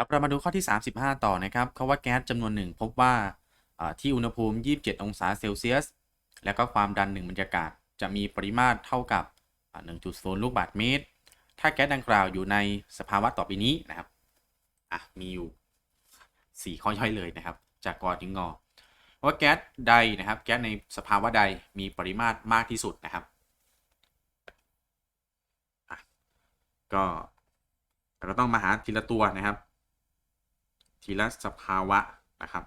ครับเรามาดูข้อที่ 35 ต่อนะครับเขาว่าแก๊สจำนวนหนึ่งพบว่าที่อุณหภูมิ 27 องศาเซลเซียส แล้วก็ความดัน1บรรยากาศ จะมีปริมาตรเท่ากับ 1.0 ลูกบาศก์เมตร ถ้าแก๊สดังกล่าวอยู่ในสภาวะต่อไปนี้นะครับอะมีอยู่ 4 ข้อย่อยเลยนะครับ จากกอถึงงอว่าแก๊สใดนะครับ แก๊สในสภาวะใดมีปริมาตรมากที่สุดนะครับก็เราต้องมาหาทีละตัวนะครับ ทีละสภาวะนะครับ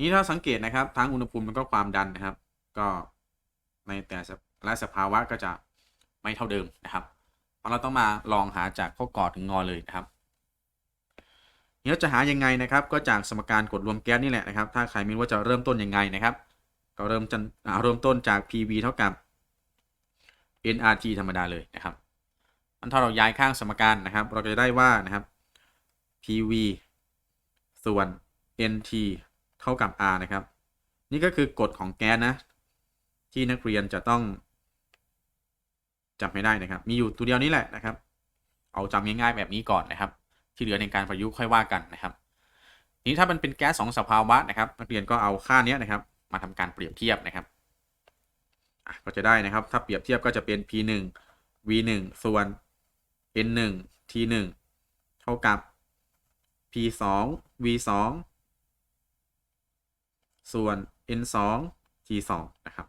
นี้ถ้าสังเกตนะครับ ทั้งอุณหภูมิแล้วก็ความดันนะครับ ก็ในแต่ละสภาวะก็จะไม่เท่าเดิมนะครับ เพราะเราต้องมาลองหาจากข้อกอถึงงอเลยนะครับนี่เราจะหายังไงนะครับ ก็จากสมการกดรวมแก๊สนี่แหละนะครับ ถ้าใครไม่รู้ว่าจะเริ่มต้นยังไงนะครับ ก็เริ่มจะอ่าเริ่มต้นจาก PV เท่ากับ nRT ธรรมดาเลยนะครับอันถ้าเราย้ายข้างสมการนะครับ เราจะได้ว่านะครับ PV ส่วน NT เท่ากับ R นะครับ นี่ก็คือกฎของแก๊สนะ ที่นักเรียนจะต้องจำให้ได้นะครับ มีอยู่ตัวเดียวนี้แหละนะครับ เอาจำง่ายๆแบบนี้ก่อนนะครับ ที่เหลือในการประยุกต์ค่อยว่ากันนะครับ นี้ถ้ามันเป็นแก๊สสองสภาวะนะครับ นักเรียนก็เอาค่านี้นะครับ มาทำการเปรียบเทียบนะครับก็จะได้นะครับ ถ้าเปรียบเทียบก็จะเป็น P1 V1 ส่วน N1 T1 เท่ากับ P2 V2 ส่วน N2 T2 นะครับ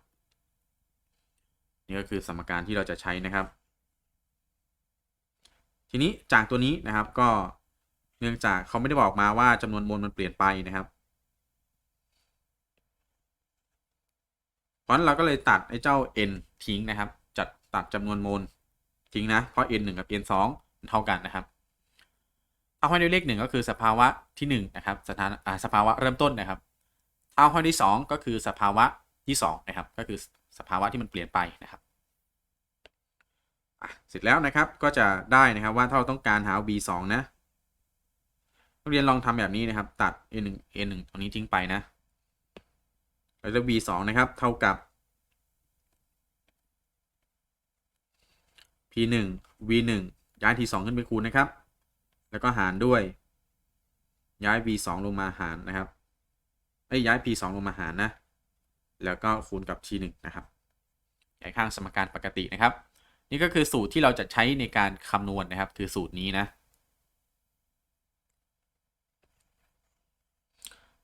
นี่ก็คือสมการที่เราจะใช้นะครับ ทีนี้จากตัวนี้นะครับก็เนื่องจากเขาไม่ได้บอกมาว่าจำนวนมวลมันเปลี่ยนไปนะครับเพราะนั้นเราก็เลยตัดไอ้เจ้า n ทิ้งนะครับ จัดตัดจำนวนโมลทิ้งนะ เพราะ n 1กับ n 2เท่ากันนะครับ เอาให้ด้วยเลขหนึ่งก็คือสภาวะที่หนึ่งนะครับสถานสภาวะเริ่มต้นนะครับเอาให้ที่สองก็คือสภาวะที่สองนะครับก็คือสภาวะที่มันเปลี่ยนไปนะครับเสร็จแล้วนะครับก็จะได้นะครับว่าถ้าเราต้องการหา v 2นะนักเรียนลองทำแบบนี้นะครับ ตัด n 1 n 1ตรงนี้ทิ้งไปนะแล้วจะ v 2นะครับ เท่ากับ p 1 v 1ย้าย t 2ขึ้นไปคูณนะครับ แล้วก็หารด้วย ย้าย v 2ลงมาหารนะครับไอ้ย้าย p 2ลงมาหารนะ แล้วก็คูณกับ t 1นะครับย้ายข้างสมการปกตินะครับ นี่ก็คือสูตรที่เราจะใช้ในการคำนวณนะครับ คือสูตรนี้นะ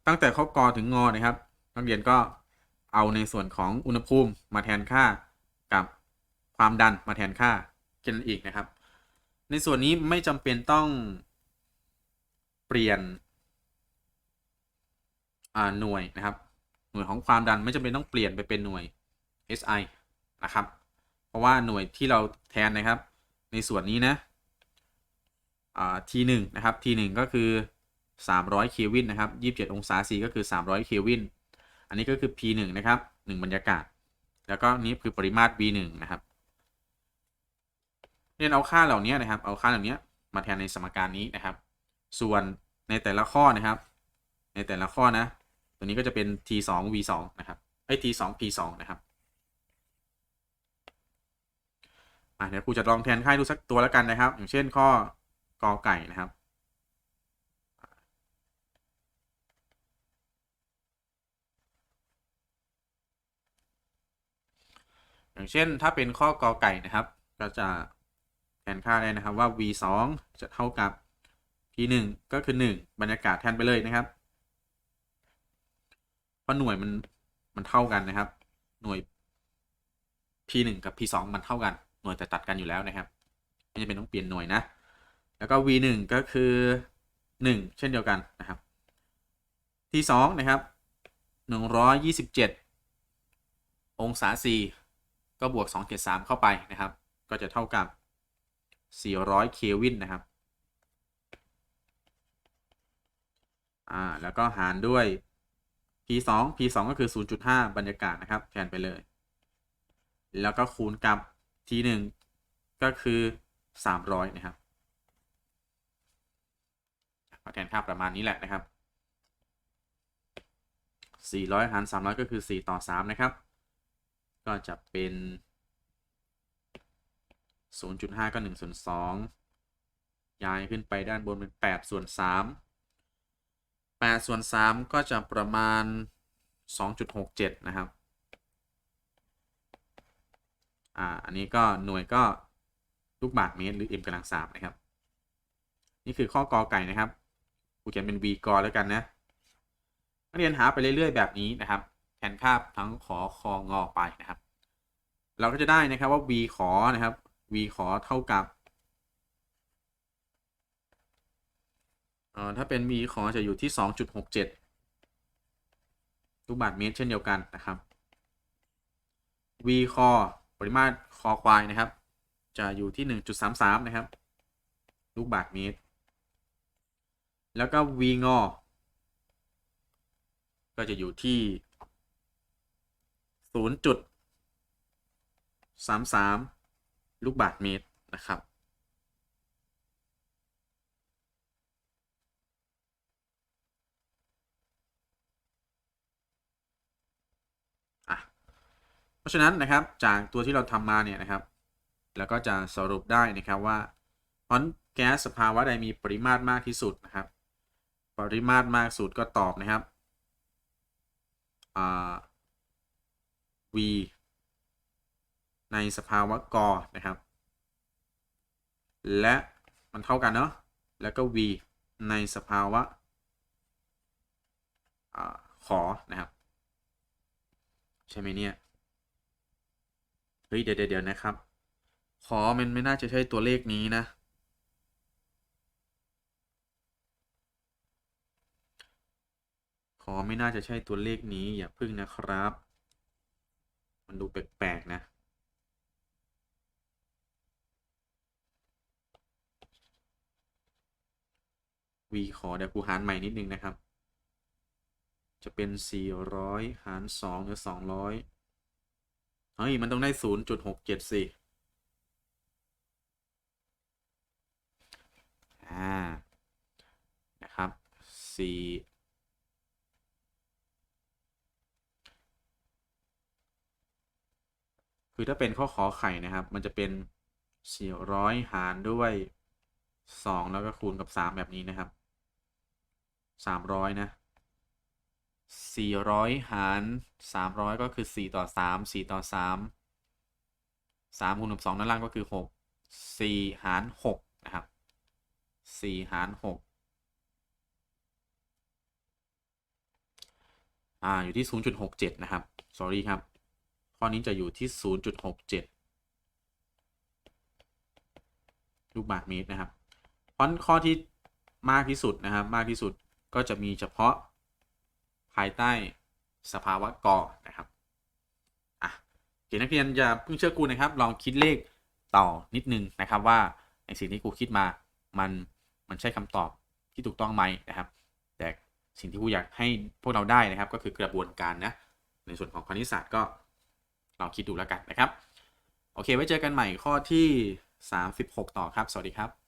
ตั้งแต่ข้อกอถึงงอนะครับ นักเรียนก็เอาในส่วนของอุณหภูมิมาแทนค่ากับความดันมาแทนค่าแค่นั้นเองนะครับ ในส่วนนี้ไม่จำเป็นต้องเปลี่ยนหน่วยนะครับ หน่วยของความดันไม่จำเป็นต้องเปลี่ยนไปเป็นหน่วย SI นะครับ เพราะว่าหน่วยที่เราแทนนะครับ ในส่วนนี้นะ T1 นะครับ T1 ก็คือ 300 เควินนะครับ 27 องศา C ก็คือ 300 เควิน อันนี้ก็คือ P1 นะครับ 1 บรรยากาศ แล้วก็นี้คือปริมาตร V1 นะครับ เรียนเอาค่าเหล่านี้นะครับ เอาค่าเหล่านี้มาแทนในสมการนี้นะครับ ส่วนในแต่ละข้อนะครับ ในแต่ละข้อนะ ตัวนี้ก็จะเป็น t2 v2 นะครับไอ้ t2 p2 นะครับอะเดี๋ยวครูจะลองแทนค่าดูสักตัวแล้วกันนะครับ อย่างเช่นข้อกอไก่นะครับอย่างเช่นถ้าเป็นข้อกอไก่นะครับ ก็จะ แทนค่าได้นะครับว่า v 2จะเท่ากับ p 1ก็คือ 1 บรรยากาศแทนไปเลยนะครับ เพราะหน่วยมันมันเท่ากันนะครับ หน่วย p 1กับ p 2มันเท่ากัน หน่วยแต่ตัดกันอยู่แล้วนะครับไม่จำเป็นต้องเปลี่ยนหน่วยนะ แล้วก็ v 1ก็คือ 1 เช่นเดียวกันนะครับ t 2นะครับ 127 องศา C ก็บวก 273 เข้าไปนะครับ ก็จะเท่ากับ 400 เควินนะครับ อ่า แล้วก็หารด้วย p2 p2 ก็คือ 0.5 บรรยากาศนะครับ แทนไปเลย แล้วก็คูณกับ t1 ก็คือ 300 นะครับแทนค่าประมาณนี้แหละนะครับ 400 หาร 300 ก็คือ 4 ต่อ 3 นะครับ ก็จะเป็น 0.5 ก็ 1 ส่วน 2 ย้ายขึ้นไปด้านบนเป็นแปดส่วนสามแปดส่วนสามก็จะประมาณสองจุดหกเจ็ดนะครับ อ่า อันนี้ก็หน่วยก็ลูกบาศก์เมตรหรือ m กำลังสามนะครับ นี่คือข้อกอไก่นะครับกูเขียนเป็น v กอแล้วกันนะนักเรียนหาไปเรื่อย ๆ แบบนี้นะครับ แทนค่าบทั้งขอคองอไปนะครับ เราก็จะได้นะครับว่า v ขอนะครับ v ขอเท่ากับถ้าเป็น v ขอจะอยู่ที่ 2.67 ลูกบาศก์เมตรเช่นเดียวกันนะครับ v คอปริมาตรคอควายนะครับ จะอยู่ที่ 1.33 นะครับ ลูกบาศก์เมตร แล้วก็ v งอ ก็จะอยู่ที่ 0.33 ลูกบาศก์เมตรนะครับเพราะฉะนั้นนะครับจากตัวที่เราทำมาเนี่ยนะครับแล้วก็จะสรุปได้นะครับว่าเพราะแก๊สสภาวะใดมีปริมาตรมากที่สุดนะครับ ปริมาตรมากสุดก็ตอบนะครับ V ในสภาวะกอนะครับ และมันเท่ากันเนาะแล้วก็ V ในสภาวะอขอนะครับ ใช่ไหมเนี่ยเฮ้ยเดี๋ยวเดี๋ยวนะครับ ขอมันไม่น่าจะใช่ตัวเลขนี้นะ ขอไม่น่าจะใช่ตัวเลขนี้อย่าพึ่งนะครับ มันดูแปลกๆนะ v ขอเดี๋ยวกูหารใหม่นิดนึงนะครับ จะเป็น 400 หาร 2 หรือ 200 เฮ้ย มันต้องได้ 0.67สิอ่า นะครับ 4คือถ้าเป็นข้อขอไข่นะครับ มันจะเป็น 400 หารด้วย 2 แล้วก็คูณกับ 3 แบบนี้นะครับ 300นะ400หาร300ก็คือ4ต่อ3 4ต่อ3 3คูณกับ2ด้านล่างก็คือ6 4หาร6นะครับ4หาร6อ่า อยู่ที่ 0.67 นะครับ sorry ครับ ข้อนี้จะอยู่ที่ 0.67 ลูกบาศก์เมตรนะครับเพราะข้อที่มากที่สุดนะครับ มากที่สุด ก็จะมีเฉพาะภายใต้สภาวะกอนะครับอะเกียนักเรียนอย่าเพิ่งเชื่อกูนะครับ ลองคิดเลขต่อนิดนึงนะครับว่าในสิ่งที่กูคิดมา มันมันใช่คำตอบที่ถูกต้องไหมนะครับ แต่สิ่งที่กูอยากให้พวกเราได้นะครับ ก็คือกระบวนการนะ ในส่วนของคณิตศาสตร์ก็ลองคิดดูแล้วกันนะครับ โอเค ไว้เจอกันใหม่ข้อที่ 36 ต่อครับ สวัสดีครับ